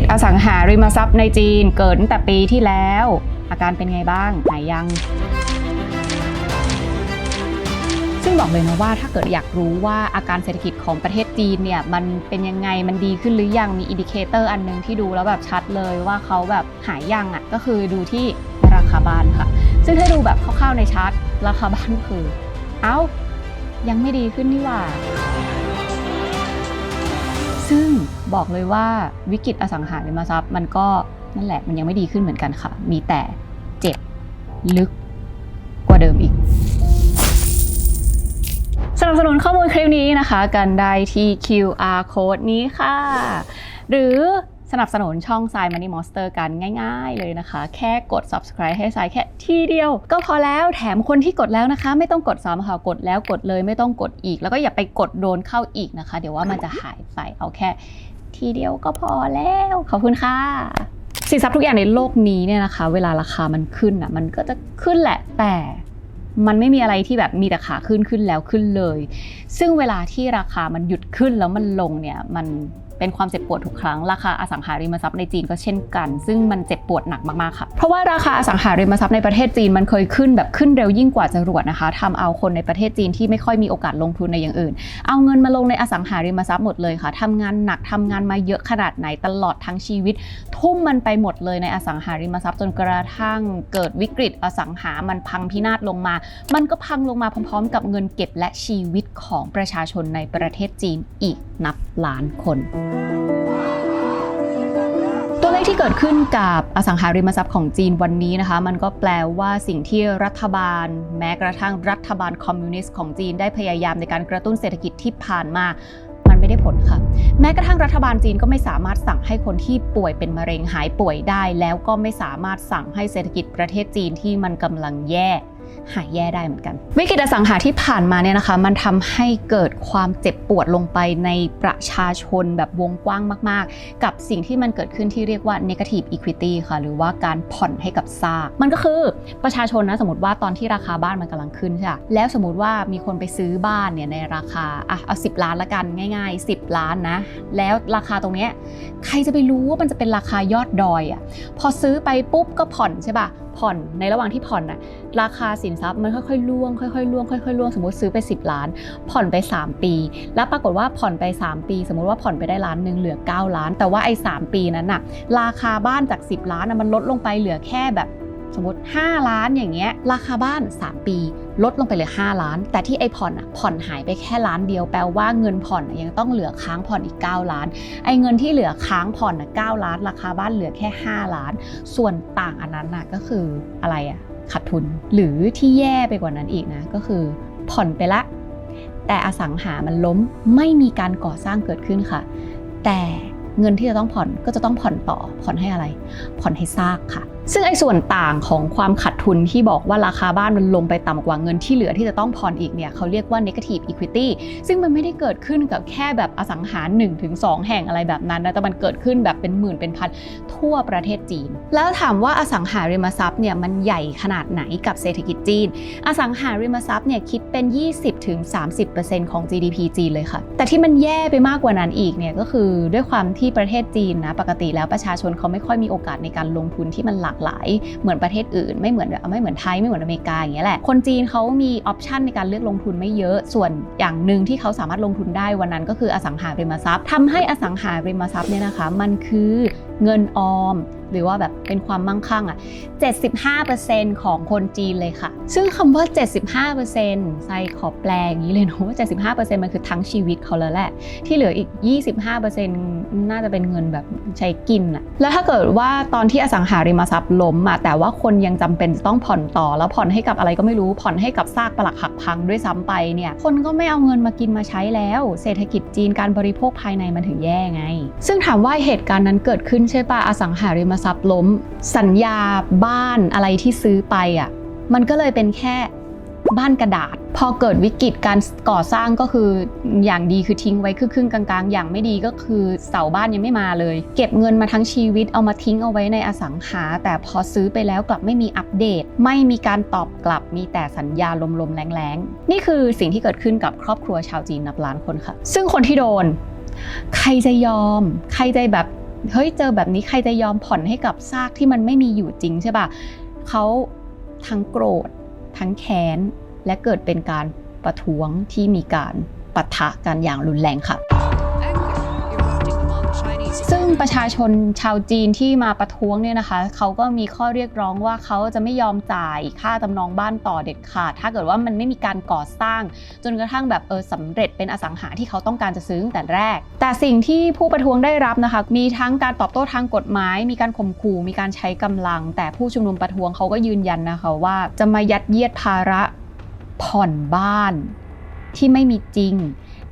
ตอสังหาริมทรัพย์ในจีนเกิดตั้งแต่ปีที่แล้ว อาการเป็นไงบ้างหายยัง ซึ่งบอกเลยนะว่าถ้าเกิดอยากรู้ว่าอาการเศรษฐกิจของประเทศจีนเนี่ยมันเป็นยังไงมันดีขึ้นหรือยังมีอินดิเคเตอร์อันนึงที่ดูแล้วแบบชัดเลยว่าเขาแบบหายยังอะก็คือดูที่ราคาบ้านค่ะ ซึ่งถ้าดูแบบคร่าวๆในชาร์ตราคาบ้านคือ เอ้ายังไม่ดีขึ้นนี่หว่า ซึ่งบอกเลยว่าวิกฤตอสังหาริมทรัพย์ มันก็นั่นแหละมันยังไม่ดีขึ้นเหมือนกันค่ะ มีแต่เจ็บลึกกว่าเดิมอีก สนับสนุนข้อมูลคลิปนี้นะคะ กันได้ที่ QR code นี้ค่ะ หรือ สนับสนุนช่อง s าย Money Monster กันง่าย ๆ เลยนะคะ แค่กด subscribe ให้สายแค่ทีเดียว ก็พอแล้วแถมคนที่กดแล้วนะคะ ไม่ต้องกดซ้ำค่ะกดแล้วกดเลยไม่ต้องกดอีก แล้วก็อย่าไปกดโดนเข้าอีกนะคะ เดี๋ยวว่ามันจะหายไปเอาแค่ ทีเดียวก็พอแล้ว ขอบคุณค่ะสินทรัพย์ทุกอย่างในโลกนี้เนี่ยนะคะ เวลาราคามันขึ้นอะมันก็จะขึ้นแหละแต่มันไม่มีอะไรที่แบบมีแต่ขาขึ้นขึ้นแล้วขึ้นเลย ซึ่งเวลาที่ราคามันหยุดขึ้นแล้วมันลงเนี่ยมัน เป็นความเจ็บปวดทุกครั้ง ราคาอสังหาริมทรัพย์ในจีนก็เช่นกัน ซึ่งมันเจ็บปวดหนักมากๆค่ะ เพราะว่าราคาอสังหาริมทรัพย์ในประเทศจีนมันเคยขึ้นแบบขึ้นเร็วยิ่งกว่าจรวดนะคะทำเอาคนในประเทศจีนที่ไม่ค่อยมีโอกาสลงทุนในอย่างอื่น เอาเงินมาลงในอสังหาริมทรัพย์หมดเลยค่ะทำงานหนักทำงานมาเยอะขนาดไหนตลอดทั้งชีวิต ทุ่มมันไปหมดเลยในอสังหาริมทรัพย์จนกระทั่งเกิดวิกฤตอสังหามันพังพินาศลงมา มันก็พังลงมาพร้อมๆ กับเงินเก็บและชีวิตของประชาชนในประเทศจีนอีกนับล้านคนตัวเลขที่เกิดขึ้นกับอสังหาริมทรัพย์ของจีนวันนี้นะคะ มันก็แปลว่าสิ่งที่รัฐบาล แม้กระทั่งรัฐบาลคอมมิวนิสต์ของจีนได้พยายามในการกระตุ้นเศรษฐกิจที่ผ่านมามันไม่ได้ผลค่ะ แม้กระทั่งรัฐบาลจีนก็ไม่สามารถสั่งให้คนที่ป่วยเป็นมะเร็งหายป่วยได้ แล้วก็ไม่สามารถสั่งให้เศรษฐกิจประเทศจีนที่มันกำลังแย่ หายแย่ได้เหมือนกัน วิกฤตสังหาที่ผ่านมาเนี่ยนะคะ มันทำให้เกิดความเจ็บปวดลงไปในประชาชนแบบวงกว้างมาก ๆ กับสิ่งที่มันเกิดขึ้นที่เรียกว่า negative equity ค่ะ หรือว่าการผ่อนให้กับซาก มันก็คือประชาชนนะสมมติว่าตอนที่ราคาบ้านมันกำลังขึ้นใช่ปะแล้วสมมติว่ามีคนไปซื้อบ้านเนี่ยในราคาอะเอา10ล้านละกันง่าย ๆ 10 ล้านนะ แล้วราคาตรงเนี้ยใครจะไปรู้ว่ามันจะเป็นราคายอดดอยอะพอซื้อไปปุ๊บก็ผ่อนใช่ปะผ่อนในระหว่างที่ผ่อนน่ะราคาสินทรัพย์มันค่อยๆล่วงค่อยๆล่วงค่อยๆล่วงสมมติซื้อไป 10 ล้าน ผ่อนไป 3 ปี แล้วปรากฏว่าผ่อนไป 3 ปี สมมติว่าผ่อนไปได้ล้านหนึ่งเหลือ 9 ล้าน แต่ว่าไอ้3ปีนั้นน่ะราคาบ้านจาก 10 ล้านน่ะมันลดลงไปเหลือแค่แบบ สมมติ 5 ล้านอย่างเงี้ยราคาบ้าน 3 ปี ลดลงไปเหลือ 5 ล้าน แต่ที่ไอผ่อนอะผ่อนหายไปแค่ล้านเดียวแปลว่าเงินผ่อนยังต้องเหลือค้างผ่อนอีก 9 ล้าน ไอเงินที่เหลือค้างผ่อนน่ะ9ล้าน ราคาบ้านเหลือแค่ 5 ล้าน ส่วนต่างอันนั้นน่ะก็คืออะไรอะขาดทุนหรือที่แย่ไปกว่านั้นอีกนะก็คือผ่อนไปละ แต่อสังหามันล้มไม่มีการก่อสร้างเกิดขึ้นค่ะ แต่เงินที่จะต้องผ่อนก็จะต้องผ่อนต่อผ่อนให้อะไร ผ่อนให้ซากค่ะ ซึ่งไอ้ส่วนต่างของความขาดทุนที่บอกว่าราคาบ้านมันลงไปต่ำกว่าเงินที่เหลือที่จะต้องผ่อนอีกเนี่ยเขาเรียกว่า negative equity ซึ่งมันไม่ได้เกิดขึ้นกับแค่แบบอสังหา1-2แห่งอะไรแบบนั้นนะแต่มันเกิดขึ้นแบบเป็นหมื่นเป็นพันทั่วประเทศจีน แล้วถามว่าอสังหาริมทรัพย์เนี่ยมันใหญ่ขนาดไหนกับเศรษฐกิจจีน อสังหาริมทรัพย์เนี่ยคิดเป็น 20-30%ของ GDP จีนเลยค่ะ แต่ที่มันแย่ไปมากกว่านั้นอีกเนี่ยก็คือด้วยความที่ประเทศจีนนะปกติแล้วประชาชนเขาไม่ค่อยมีโอกาสในการลงทุนที่มันหลากหลายเหมือนประเทศอื่น ไม่เหมือนไม่เหมือนไทยไม่เหมือนอเมริกาอย่างเงี้ยแหละคนจีนเขามีออปชันในการเลือกลงทุนไม่เยอะส่วนอย่างหนึ่งที่เขาสามารถลงทุนได้วันนั้นก็คืออสังหาริมทรัพย์ทำให้อสังหาริมทรัพย์เนี่ยนะคะ มันคือเงินออมหรือว่าแบบเป็นความมั่งคั่งอะ 75%ของคนจีนเลยค่ะ ซึ่งคำว่า 75%ไซขอแปลอย่างนี้เลยนะว่า 75%มันคือทั้งชีวิตเขาแล้วแหละ ที่เหลืออีก 25%น่าจะเป็นเงินแบบใช้กินอะแล้วถ้าเกิดว่าตอนที่อสังหาริมทรัพย์ล้มอะแต่ว่าคนยังจำเป็นจะต้องผ่อนต่อแล้วผ่อนให้กับอะไรก็ไม่รู้ผ่อนให้กับซากปลักหักพังด้วยซ้ำไปเนี่ย คนก็ไม่เอาเงินมากินมาใช้แล้ว เศรษฐกิจจีนการบริโภคภายในมันถึงแย่ไง ซึ่งถามว่าเหตุการณ์นั้นเกิดขึ้นใช่ปะอสังหาริมทรัพย์ล้ม สัญญาบ้านอะไรที่ซื้อไปอะมันก็เลยเป็นแค่บ้านกระดาษ พอเกิดวิกฤตการก่อสร้างก็คืออย่างดีคือทิ้งไว้ครึ่งกลางๆ อย่างไม่ดีก็คือเสาบ้านยังไม่มาเลย เก็บเงินมาทั้งชีวิตเอามาทิ้งเอาไว้ในอสังหา แต่พอซื้อไปแล้วกลับไม่มีอัปเดต ไม่มีการตอบกลับมีแต่สัญญาลมๆแรงๆ นี่คือสิ่งที่เกิดขึ้นกับครอบครัวชาวจีนนับล้านคนค่ะ ซึ่งคนที่โดน ใครจะยอม ใครจะแบบ เฮ้ยเจอแบบนี้ใครจะยอมผ่อนให้กับซากที่มันไม่มีอยู่จริงใช่ปะเขาทั้งโกรธ ทั้งแค้น และเกิดเป็นการประท้วงที่มีการปะทะกันอย่างรุนแรงค่ะ ซึ่งประชาชนชาวจีนที่มาประท้วงเนี่ยนะคะเขาก็มีข้อเรียกร้องว่าเขาจะไม่ยอมจ่ายค่าจำนองบ้านต่อเด็ดขาด ถ้าเกิดว่ามันไม่มีการก่อสร้าง จนกระทั่งแบบเออสำเร็จเป็นอสังหาที่เขาต้องการจะซื้อตั้งแต่แรก แต่สิ่งที่ผู้ประท้วงได้รับนะคะ มีทั้งการตอบโต้ทางกฎหมาย มีการข่มขู่ มีการใช้กำลัง แต่ผู้ชุมนุมประท้วงเขาก็ยืนยันนะคะว่าจะมายัดเยียดภาระผ่อนบ้านที่ไม่มีจริง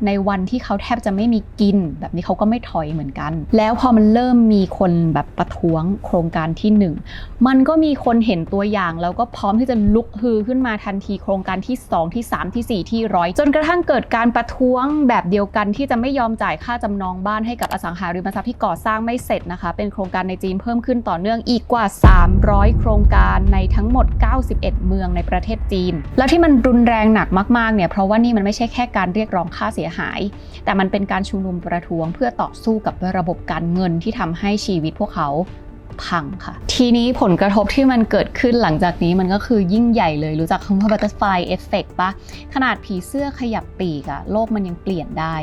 ในวันที่เขาแทบจะไม่มีกิน แบบนี้เขาก็ไม่ถอยเหมือนกัน แล้วพอมันเริ่มมีคนแบบประท้วงโครงการที่ 1 มันก็มีคนเห็นตัวอย่างแล้วก็พร้อมที่จะลุกฮือขึ้นมาทันทีโครงการที่ 2 ที่ 3ทีสี่ 4 ที่ร้อยจนกระทั่งเกิดการประท้วงแบบเดียวกันที่จะไม่ยอมจ่ายค่าจำนองบ้านให้กับอสังหาริมทรัพย์ที่ก่อสร้างไม่เสร็จนะคะ เป็นโครงการในจีนเพิ่มขึ้นต่อเนื่องอีกกว่า 300 โครงการในทั้งหมด 91 เมืองในประเทศจีน แล้วที่มันรุนแรงหนักมากๆเนี่ยเพราะว่านี่มันไม่ใช่แค่การเรียกร้องค่าเสียหาย แต่มันเป็นการชุมนุมประท้วงเพื่อต่อสู้กับระบบการเงินที่ทำให้ชีวิตพวกเขา พังค่ะ ทีนี้ผลกระทบที่มันเกิดขึ้นหลังจากนี้มันก็คือยิ่งใหญ่เลยรู้จักคำว่า butterfly effect ปะขนาดผีเสื้อขยับปีกอะโลกมันยังเปลี่ยนได้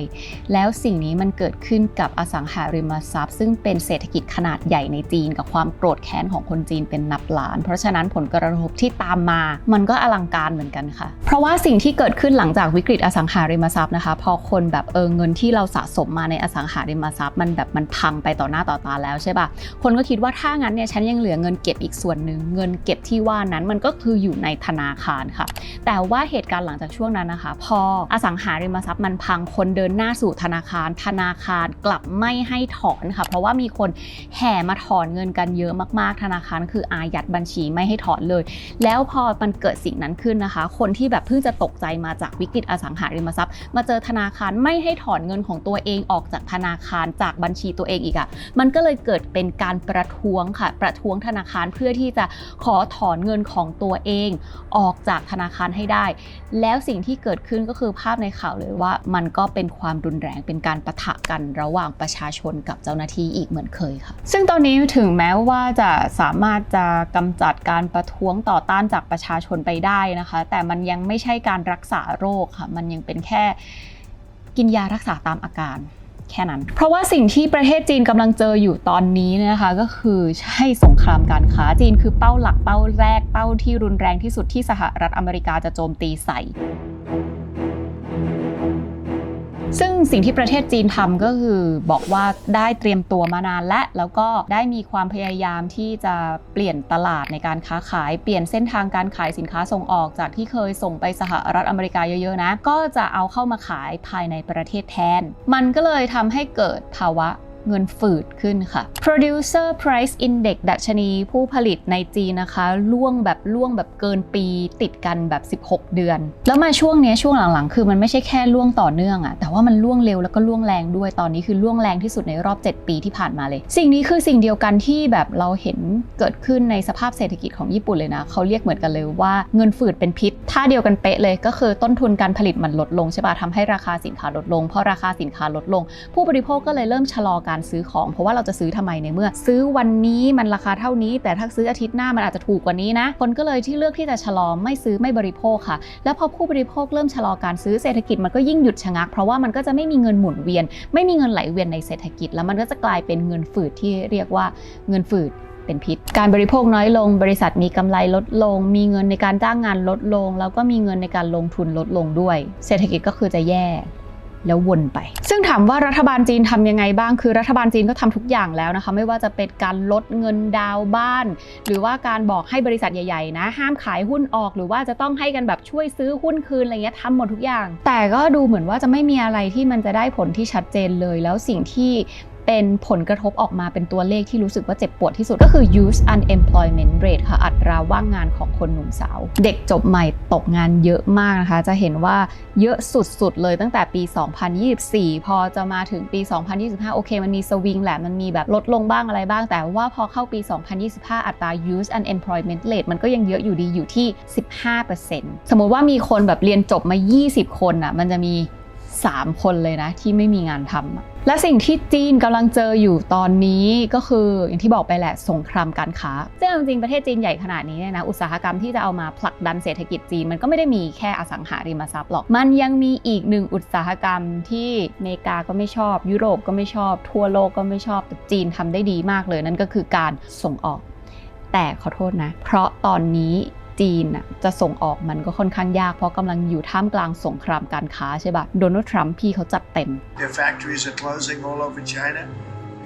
แล้วสิ่งนี้มันเกิดขึ้นกับอสังหาริมทรัพย์ ซึ่งเป็นเศรษฐกิจขนาดใหญ่ในจีน กับความโกรธแค้นของคนจีนเป็นนับล้าน เพราะฉะนั้นผลกระทบที่ตามมา มันก็อลังการเหมือนกันค่ะ เพราะว่าสิ่งที่เกิดขึ้นหลังจากวิกฤตอสังหาริมทรัพย์นะคะ พอคนแบบเออเงินที่เราสะสมมาในอสังหาริมทรัพย์ มันแบบมันพังไปต่อหน้าต่อตาแล้วใช่ปะคนก็คิดว่าถ้างั้นเนี่ยฉันยังเหลือเงินเก็บอีกส่วนหนึ่งเงินเก็บที่ว่านั้นมันก็คืออยู่ในธนาคารค่ะ แต่ว่าเหตุการณ์หลังจากช่วงนั้นนะคะ พออสังหาริมทรัพย์มันพังคนเดินหน้าสู่ธนาคาร ธนาคารกลับไม่ให้ถอนค่ะ เพราะว่ามีคนแห่มาถอนเงินกันเยอะมากๆ ธนาคารคืออายัดบัญชีไม่ให้ถอนเลย แล้วพอมันเกิดสิ่งนั้นขึ้นนะคะ คนที่แบบเพิ่งจะตกใจมาจากวิกฤตอสังหาริมทรัพย์ มาเจอธนาคารไม่ให้ถอนเงินของตัวเองออกจากธนาคารจากบัญชีตัวเองอีกอะ่ะมันก็เลยเกิดเป็นการประท้วงค่ะ ประท้วงธนาคารเพื่อที่จะขอถอนเงินของตัวเองออกจากธนาคารให้ได้ แล้วสิ่งที่เกิดขึ้นก็คือภาพในข่าวเลยว่า มันก็เป็นความรุนแรงเป็นการประทะกันระหว่างประชาชนกับเจ้าหน้าที่อีกเหมือนเคยค่ะ ซึ่งตอนนี้ถึงแม้ว่าจะสามารถจะกำจัดการประท้วงต่อต้านจากประชาชนไปได้นะคะ แต่มันยังไม่ใช่การรักษาโรคค่ะ มันยังเป็นแค่กินยารักษาตามอาการ แค่นั้น เพราะว่าสิ่งที่ประเทศจีนกำลังเจออยู่ตอนนี้นยนะคะก็คือใช่สงครามการค้าจีนคือเป้าหลักเป้าแรกเป้าที่รุนแรงที่สุดที่สหรัฐอเมริกาจะโจมตีใส่ ซึ่งสิ่งที่ประเทศจีนทำก็คือบอกว่าได้เตรียมตัวมานานและ แล้วก็ได้มีความพยายามที่จะเปลี่ยนตลาดในการค้าขายเปลี่ยนเส้นทางการขายสินค้าส่งออกจากที่เคยส่งไปสหรัฐอเมริกาเยอะๆนะ ก็จะเอาเข้ามาขายภายในประเทศแทน มันก็เลยทำให้เกิดภาวะ เงินฝืดขึ้นค่ะ Producer Price Index ดัชนีผู้ผลิตในจีนนะคะล่วงแบบล่วงแบบเกินปีติดกันแบบ 16 เดือน แล้วมาช่วงนี้ช่วงหลังๆ คือมันไม่ใช่แค่ล่วงต่อเนื่องอะแต่ว่ามันล่วงเร็วแล้วก็ล่วงแรงด้วยตอนนี้คือล่วงแรงที่สุดในรอบ 7 ปีที่ผ่านมาเลย สิ่งนี้คือสิ่งเดียวกันที่แบบเราเห็นเกิดขึ้นในสภาพเศรษฐกิจของญี่ปุ่นเลยนะเขาเรียกเหมือนกันเลยว่าเงินฝืดเป็นพิษท่าเดียวกันเป๊ะเลยก็คือต้นทุนการผลิตมันลดลงใช่ปะทำให้ราคาสินค้าลดลงเพราะราคาสินค้าลดลง ผู้บริโภคก็เลยเริ่มชะลอการซื้อของ เพราะว่าเราจะซื้อทำไมในเมื่อ ซื้อวันนี้มันราคาเท่านี้ แต่ถ้าซื้ออาทิตย์หน้ามันอาจจะถูกกว่านี้นะ คนก็เลยที่เลือกที่จะชะลอไม่ซื้อไม่บริโภคค่ะ แล้วพอผู้บริโภคเริ่มชะลอการซื้อเศรษฐกิจมันก็ยิ่งหยุดชะงัก เพราะว่ามันก็จะไม่มีเงินหมุนเวียน ไม่มีเงินไหลเวียนในเศรษฐกิจ แล้วมันก็จะกลายเป็นเงินฝืดที่เรียกว่าเงินฝืดเป็นพิษการบริโภคน้อยลง บริษัทมีกำไรลดลง มีเงินในการจ้างงานลดลง แล้วก็มีเงินในการลงทุนลดลงด้วย เศรษฐกิจก็คือจะแย่ แล้ววนไป ซึ่งถามว่ารัฐบาลจีนทำยังไงบ้าง คือรัฐบาลจีนก็ทำทุกอย่างแล้วนะคะ ไม่ว่าจะเป็นการลดเงินดาวน์บ้าน หรือว่าการบอกให้บริษัทใหญ่ๆนะ ห้ามขายหุ้นออก หรือว่าจะต้องให้กันแบบช่วยซื้อหุ้นคืนอะไรเงี้ยทำหมดทุกอย่าง แต่ก็ดูเหมือนว่าจะไม่มีอะไรที่มันจะได้ผลที่ชัดเจนเลย แล้วสิ่งที่ เป็นผลกระทบออกมาเป็นตัวเลขที่รู้สึกว่าเจ็บปวดที่สุดก็คือ youth unemployment rate ค่ะอัตราว่างงานของคนหนุ่มสาว เด็กจบใหม่ตกงานเยอะมากนะคะ จะเห็นว่าเยอะสุดๆ เลยตั้งแต่ปี 2024 พอจะมาถึงปี 2025 โอเค มันมีสวิงแหละ มันมีแบบลดลงบ้างอะไรบ้าง แต่ว่าพอเข้าปี 2025 อัตรา youth unemployment rate มันก็ยังเยอะอยู่ดีอยู่ที่ 15%สมมติว่ามีคนแบบเรียนจบมา 20 คนอะมันจะมี 3 คนเลยนะที่ไม่มีงานทำและสิ่งที่จีนกำลังเจออยู่ตอนนี้ก็คืออย่างที่บอกไปแหละสงครามการค้าซึ่งเอาจริงประเทศจีนใหญ่ขนาดนี้เนี่ยนะอุตสาหกรรมที่จะเอามาผลักดันเศรษฐกิจจีนมันก็ไม่ได้มีแค่อสังหาริมทรัพย์หรอก มันยังมีอีกหนึ่งอุตสาหกรรมที่อเมริกาก็ไม่ชอบ ยุโรปก็ไม่ชอบ ทั่วโลกก็ไม่ชอบแต่จีนทำได้ดีมากเลยนั่นก็คือการส่งออกแต่ขอโทษนะ เพราะตอนนี้ จีนน่ะจะส่งออกมันก็ค่อนข้างยากเพราะกำลังอยู่ท่ามกลางสงครามการค้าใช่ปะโดนัลด์ทรัมป์พี่เขาจัดเต็ม Their factories are closing all over China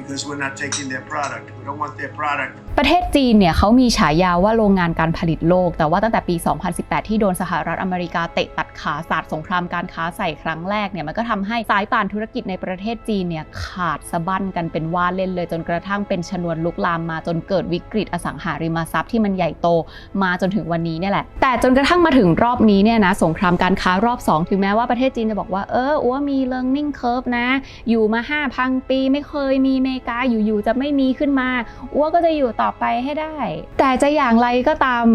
because we're not taking their product. We don't want their product. ประเทศจีนเนี่ยเขามีฉายาว่าโรงงานการผลิตโลก แต่ว่าตั้งแต่ปี 2018 ที่โดนสหรัฐอเมริกาเตะตัดขาศาสตร์สงครามการค้าใส่ครั้งแรกเนี่ยมันก็ทำให้สายป่านธุรกิจในประเทศจีนเนี่ยขาดสะบั้นกันเป็นว่าเล่นเลยจนกระทั่งเป็นชนวนลุกลามมาจนเกิดวิกฤตอสังหาริมทรัพย์ที่มันใหญ่โตมาจนถึงวันนี้เนี่ยแหละ แต่จนกระทั่งมาถึงรอบนี้เนี่ยนะสงครามการค้ารอบ 2 ถึงแม้ว่าประเทศจีนจะบอกว่าเอออัวมี learning curve นะ อยู่มา 5,000 ปีไม่เคยมีเมริกาอยู่ๆจะไม่มีขึ้นมาอัวก็จะอยู่ต่อไปให้ได้ แต่จะอย่างไรก็ตาม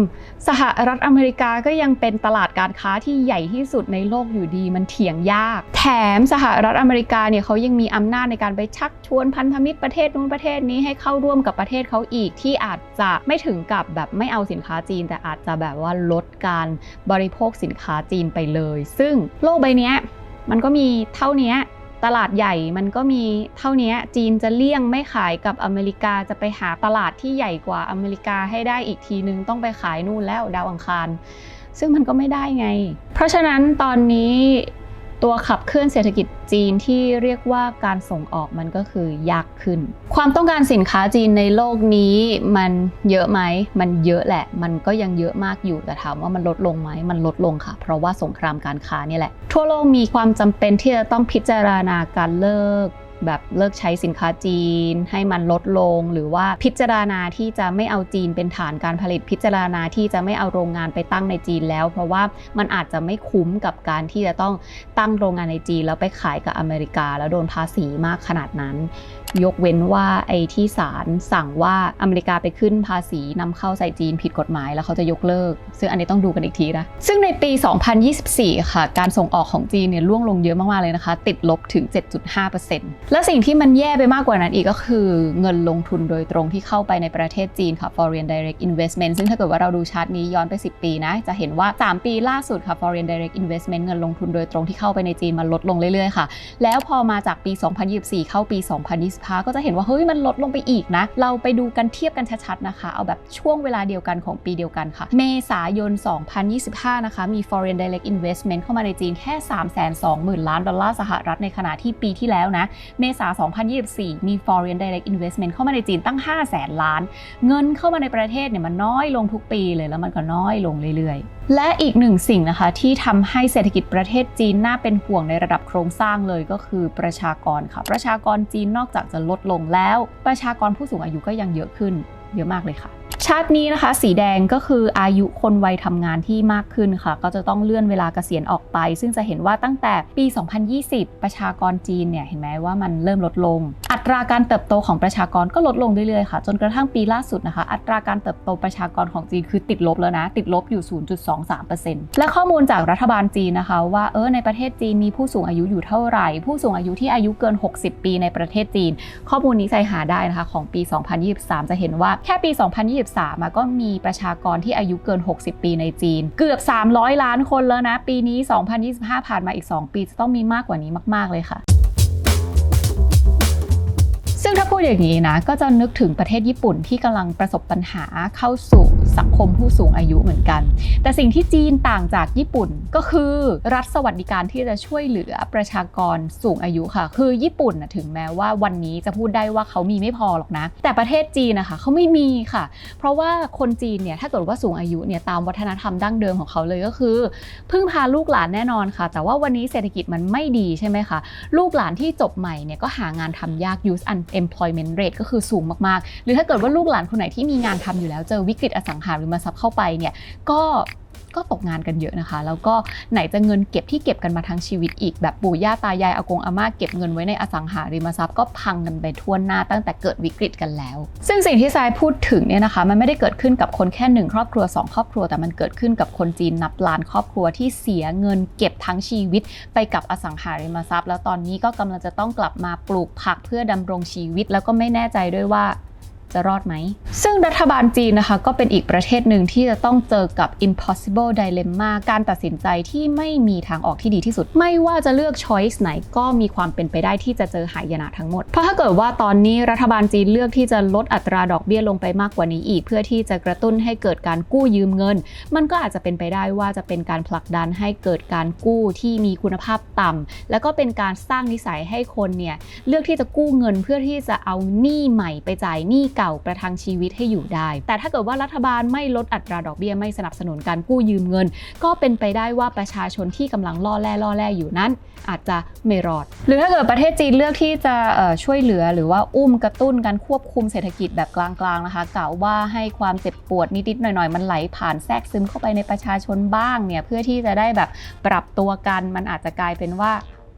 สหรัฐอเมริกาก็ยังเป็นตลาดการค้าที่ใหญ่ที่สุดในโลกอยู่ดีมันเถียงยาก แถมสหรัฐอเมริกาเนี่ยเขายังมีอำนาจในการไปชักชวนพันธมิตรประเทศนู้นประเทศนี้ให้เข้าร่วมกับประเทศเขาอีกที่อาจจะไม่ถึงกับแบบไม่เอาสินค้าจีน แต่อาจจะแบบว่าลดการบริโภคสินค้าจีนไปเลย ซึ่งโลกใบนี้มันก็มีเท่านี้ ตลาดใหญ่มันก็มีเท่านี้จีนจะเลี่ยงไม่ขายกับอเมริกาจะไปหาตลาดที่ใหญ่กว่าอเมริกาให้ได้อีกทีนึงต้องไปขายนู่นแล้วดาวอังคาร ซึ่งมันก็ไม่ได้ไง เพราะฉะนั้นตอนนี้ ตัวขับเคลื่อนเศรษฐกิจจีนที่เรียกว่าการส่งออกมันก็คือยากขึ้น ความต้องการสินค้าจีนในโลกนี้มันเยอะไหม มันเยอะแหละ มันก็ยังเยอะมากอยู่ แต่ถามว่ามันลดลงไหม มันลดลงค่ะ เพราะว่าสงครามการค้านี่แหละ ทั่วโลกมีความจำเป็นที่จะต้องพิจารณาการเลิก แบบเลิกใช้สินค้าจีน ให้มันลดลง หรือว่าพิจารณาที่จะไม่เอาจีนเป็นฐานการผลิตพิจารณาที่จะไม่เอาโรงงานไปตั้งในจีนแล้ว เพราะว่ามันอาจจะไม่คุ้มกับการที่จะต้องตั้งโรงงานในจีน แล้วไปขายกับอเมริกา แล้วโดนภาษีมากขนาดนั้น ยกเว้นว่าไอ้ที่ศาลสั่งว่าอเมริกาไปขึ้นภาษีนำเข้าใส่จีนผิดกฎหมายแล้วเขาจะยกเลิก ซึ่งอันนี้ต้องดูกันอีกทีนะซึ่งในปี 2024 ค่ะ การส่งออกของจีนเนี่ยร่วงลงเยอะมากๆเลยนะคะ ติดลบถึง 7.5%และสิ่งที่มันแย่ไปมากกว่านั้นอีกก็คือเงินลงทุนโดยตรงที่เข้าไปในประเทศจีนค่ะ foreign direct investment ซึ่งถ้าเกิดว่าเราดูชาร์ตนี้ย้อนไป 10 ปีนะ จะเห็นว่า 3 ปีล่าสุดค่ะ foreign direct investment เงินลงทุนโดยตรงที่เข้าไปในจีนมันลดลงเรื่อยๆค่ะ แล้วพอมาจากปี 2024 เข้าปี 2025 ก็จะเห็นว่าเฮ้ยมันลดลงไปอีกนะ เราไปดูกันเทียบกันชัดๆนะคะ เอาแบบช่วงเวลาเดียวกันของปีเดียวกันค่ะ เมษายน 2025 นะคะ มี foreign direct investment เข้ามาในจีนแค่ 320,000 ล้านดอลลาร์สหรัฐในขณะที่ปีที่แล้วนะเมษา 2024 มี foreign direct investment เข้ามาในจีนตั้ง 500,000ล้าน เงินเข้ามาในประเทศเนี่ยมันน้อยลงทุกปีเลยแล้วมันก็น้อยลงเรื่อยๆ และอีกหนึ่งสิ่งนะคะที่ทำให้เศรษฐกิจประเทศจีนน่าเป็นห่วงในระดับโครงสร้างเลยก็คือประชากรค่ะ ประชากรจีนนอกจากจะลดลงแล้ว ประชากรผู้สูงอายุก็ยังเยอะขึ้นเยอะมากเลยค่ะ ชาตินี้นะคะ สีแดงก็คืออายุคนวัยทำงานที่มากขึ้นค่ะ ก็จะต้องเลื่อนเวลาเกษียณออกไป ซึ่งจะเห็นว่าตั้งแต่ปี 2020 ประชากรจีนเนี่ยเห็นไหมว่ามันเริ่มลดลง อัตราการเติบโตของประชากรก็ลดลงเรื่อยๆค่ะ จนกระทั่งปีล่าสุดนะคะ อัตราการเติบโตประชากรของจีนคือติดลบแล้วนะ ติดลบอยู่ 0.23%และข้อมูลจากรัฐบาลจีนนะคะ ว่าเออในประเทศจีนมีผู้สูงอายุอยู่เท่าไหร่ ผู้สูงอายุที่อายุเกิน 60 ปีในประเทศจีน ข้อมูลนี้ใส่หาได้นะคะของปี 2023 จะเห็นว่าแค่ปี 2023มาก็มีประชากรที่อายุเกิน 60 ปีในจีน เกือบ 300 ล้านคนแล้วนะ ปีนี้ 2025 ผ่านมาอีก 2 ปีจะต้องมีมากกว่านี้มาก ๆ เลยค่ะ ซึ่งถ้าพูดอย่างนี้นะก็จะนึกถึงประเทศญี่ปุ่นที่กำลังประสบปัญหาเข้าสู่สังคมผู้สูงอายุเหมือนกัน แต่สิ่งที่จีนต่างจากญี่ปุ่นก็คือรัฐสวัสดิการที่จะช่วยเหลือประชากรสูงอายุค่ะ คือญี่ปุ่นนะถึงแม้ว่าวันนี้จะพูดได้ว่าเขามีไม่พอหรอกนะ แต่ประเทศจีนนะคะเขาไม่มีค่ะ เพราะว่าคนจีนเนี่ยถ้าเกิดว่าสูงอายุเนี่ยตามวัฒนธรรมดั้งเดิมของเขาเลยก็คือ พึ่งพาลูกหลานแน่นอนค่ะ แต่ว่าวันนี้เศรษฐกิจมันไม่ดีใช่ไหมคะลูกหลานที่จบใหม่เนี่ยก็หางานทำยาก youth employment rate ก็คือสูงมากๆ หรือถ้าเกิดว่าลูกหลานคนไหนที่มีงานทำอยู่แล้วเจอวิกฤตอสังหาริมทรัพย์เข้าไปเนี่ยก็ ก็ตกงานกันเยอะนะคะ แล้วก็ไหนจะเงินเก็บที่เก็บกันมาทั้งชีวิตอีกแบบปู่ย่าตายายอากงอาม่าเก็บเงินไว้ในอสังหาริมทรัพย์ก็พังกันไปทั่วหน้าตั้งแต่เกิดวิกฤตกันแล้ว ซึ่งสิ่งที่ทรายพูดถึงเนี่ยนะคะมันไม่ได้เกิดขึ้นกับคนแค่หนึ่งครอบครัวสองครอบครัว แต่มันเกิดขึ้นกับคนจีนนับล้านครอบครัวที่เสียเงินเก็บทั้งชีวิต ไปกับอสังหาริมทรัพย์ แล้วตอนนี้ก็กำลังจะต้องกลับมาปลูกผักเพื่อดำรงชีวิต แล้วก็ไม่แน่ใจด้วยว่า จะรอดไหม ซึ่งรัฐบาลจีนนะคะ ก็เป็นอีกประเทศหนึ่งที่จะต้องเจอกับ impossible dilemma การตัดสินใจที่ไม่มีทางออกที่ดีที่สุด ไม่ว่าจะเลือก choice ไหนก็มีความเป็นไปได้ที่จะเจอหายนะทั้งหมด เพราะถ้าเกิดว่าตอนนี้รัฐบาลจีนเลือกที่จะลดอัตราดอกเบี้ยลงไปมากกว่านี้อีก เพื่อที่จะกระตุ้นให้เกิดการกู้ยืมเงิน มันก็อาจจะเป็นไปได้ว่าจะเป็นการผลักดันให้เกิดการกู้ที่มีคุณภาพต่ำแล้วก็เป็นการสร้างนิสัยให้คนเนี่ยเลือกที่จะกู้เงินเพื่อที่จะเอาหนี้ใหม่ไปจ่ายหนี้เก่าประทังชีวิตให้อยู่ได้ แต่ถ้าเกิดว่ารัฐบาลไม่ลดอัตราดอกเบี้ยไม่สนับสนุนการกู้ยืมเงิน ก็เป็นไปได้ว่าประชาชนที่กำลังล่อแร่ล่อแร่อยู่นั้น อาจจะไม่รอด หรือถ้าเกิดประเทศจีนเลือกที่จะช่วยเหลือ หรือว่าอุ้มกระตุ้นการควบคุมเศรษฐกิจแบบกลางๆนะคะกล่าวว่าให้ความเจ็บปวดนิดๆหน่อยๆ มันไหลผ่านแทรกซึมเข้าไปในประชาชนบ้างเนี่ยเพื่อที่จะได้แบบปรับตัวกันมันอาจจะกลายเป็นว่า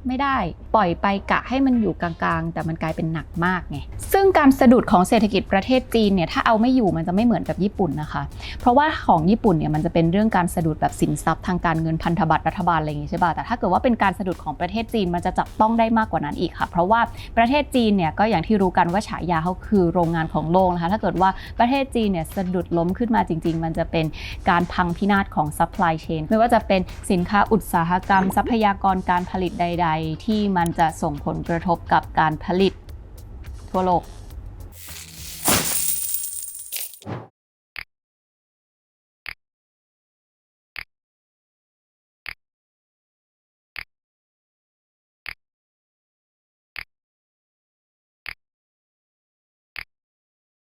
ไม่ได้ ปล่อยไปกะให้มันอยู่กลางๆ แต่มันกลายเป็นหนักมากไงซึ่งการสะดุดของเศรษฐกิจประเทศจีนเนี่ยถ้าเอาไม่อยู่มันจะไม่เหมือนกับญี่ปุ่นนะคะ เพราะว่าของญี่ปุ่นเนี่ยมันจะเป็นเรื่องการสะดุดแบบสินทรัพย์ทางการเงินพันธบัตรรัฐบาลอะไรอย่างงี้ใช่ป่ะแต่ถ้าเกิดว่าเป็นการสะดุดของประเทศจีนมันจะจับต้องได้มากกว่านั้นอีกค่ะ เพราะว่าประเทศจีนเนี่ยก็อย่างที่รู้กันว่าฉายาเขาคือโรงงานของโลกนะคะถ้าเกิดว่าประเทศจีนเนี่ยสะดุดล้มขึ้นมาจริง ๆ มันจะเป็นการพังพินาศของ supply chain ไม่ว่าจะเป็นสินค้าอุตสาหกรรมทรัพยากรการผลิตใด ๆ ที่มันจะส่งผลกระทบกับการผลิตทั่วโลก